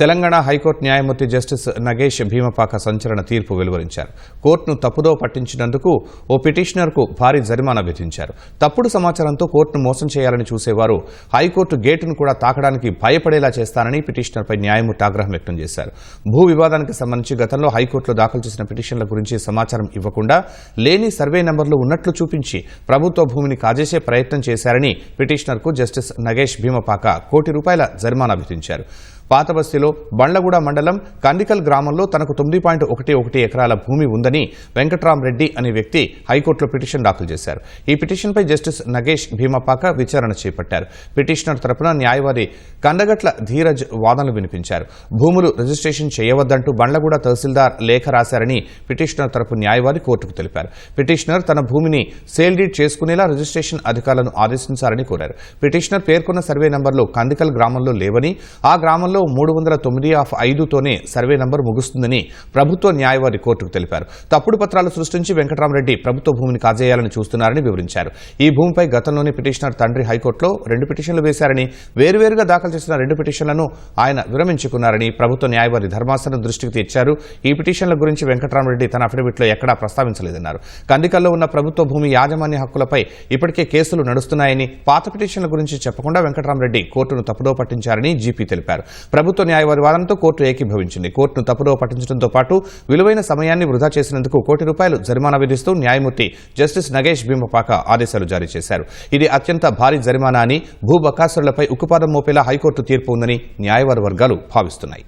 Telangana high court న్యాయమూర్తి justice Nagesh Bhimapaka సంచలన తీర్పు వెలువరించారు. కోర్టును తప్పుదో పట్టించినందుకు ఓ పిటిషనర్కు భారీ జరిమానా విధించారు. తప్పుడు సమాచారంతో కోర్టును మోసం చేయాలని చూసేవారు. హైకోర్టు గేటును కూడా తాకడానికి భయపడేలా చేస్తానని పిటిషనర్పై న్యాయమూర్తి ఆగ్రహం వ్యక్తం చేశారు. భూ వివాదానికి సంబంధించి గతంలో హైకోర్టులో దాఖలు చేసిన పిటిషన్ల గురించి సమాచారం ఇవ్వకుండా లేని సర్వే నెంబర్లు ఉన్నట్లు చూపించి ప్రభుత్వ భూమిని కాజేసే ప్రయత్నం చేశారని పిటిషనర్కు జస్టిస్ నగేష్ భీమపాక కోటి రూపాయల జరిమానా విధించారు. పాతబస్తీలో బండ్లగూడ మండలం కందికల్ గ్రామంలో తనకు తొమ్మిది పాయింట్ ఒకటి ఒకటి ఎకరాల భూమి ఉందని వెంకట్రామరెడ్డి అనే వ్యక్తి హైకోర్టులో పిటిషన్ దాఖలు చేశారు. ఈ పిటిషన్పై జస్టిస్ నగేష్ భీమపాక విచారణ చేపట్టారు. పిటిషనర్ తరపున న్యాయవాది కందగట్ల ధీరజ్ వాదనలు వినిపించారు. భూములు రిజిస్ట్రేషన్ చేయవద్దంటూ బండ్లగూడ తహసీల్దార్ లేఖ రాశారని పిటిషనర్ తరపు న్యాయవాది కోర్టుకు తెలిపారు. పిటిషనర్ తన భూమిని సేల్ డీడ్ చేసుకునేలా రిజిస్ట్రేషన్ అధికారులను ఆదేశించాలని కోరారు. పిటిషనర్ పేర్కొన్న సర్వే నంబర్లు కందికల్ గ్రామంలో లేవని ఆ గ్రామంలో మూడు వందల తొమ్మిది ఆఫ్ ఐదుతోనే సర్వే నంబర్ ముగుస్తుందని ప్రభుత్వ న్యాయవాది కోర్టుకు తెలిపారు. తప్పుడు పత్రాలు సృష్టించి వెంకటరామరెడ్డి ప్రభుత్వ భూమిని కాజేయాలని చూస్తున్నారని వివరించారు. ఈ భూమిపై గతంలోనే పిటిషనర్ తండ్రి హైకోర్టులో రెండు పిటిషన్లు వేశారని వేరువేరుగా దాఖలు చేసిన రెండు పిటిషన్లను ఆయన విరమించుకున్నారని ప్రభుత్వ న్యాయవాది ధర్మాసనం దృష్టికి తెచ్చారు. ఈ పిటిషన్ల గురించి వెంకటరామరెడ్డి తన అఫిడవిట్లో ఎక్కడా ప్రస్తావించలేదన్నారు. కందికల్లో ఉన్న ప్రభుత్వ భూమి యాజమాన్య హక్కులపై ఇప్పటికే కేసులు నడుస్తున్నాయని పాత పిటిషన్ల గురించి చెప్పకుండా వెంకటరామరెడ్డి కోర్టును తప్పుదో పట్టించారని జీపీ తెలిపారు. ప్రభుత్వ న్యాయవాది వాదనతో కోర్టు ఏకీభవించింది. కోర్టును తప్పుదో పట్టించడంతో పాటు విలువైన సమయాన్ని వృధా చేసినందుకు కోటి రూపాయలు జరిమానా విధిస్తూ న్యాయమూర్తి జస్టిస్ నగేష్ భీమపాక ఆదేశాలు జారీ చేశారు. ఇది అత్యంత భారీ జరిమానా అని భూ బకాసురులపై ఉక్కుపాదం మోపేలా హైకోర్టు తీర్పు ఉందని న్యాయవాద వర్గాలు భావిస్తున్నాయి.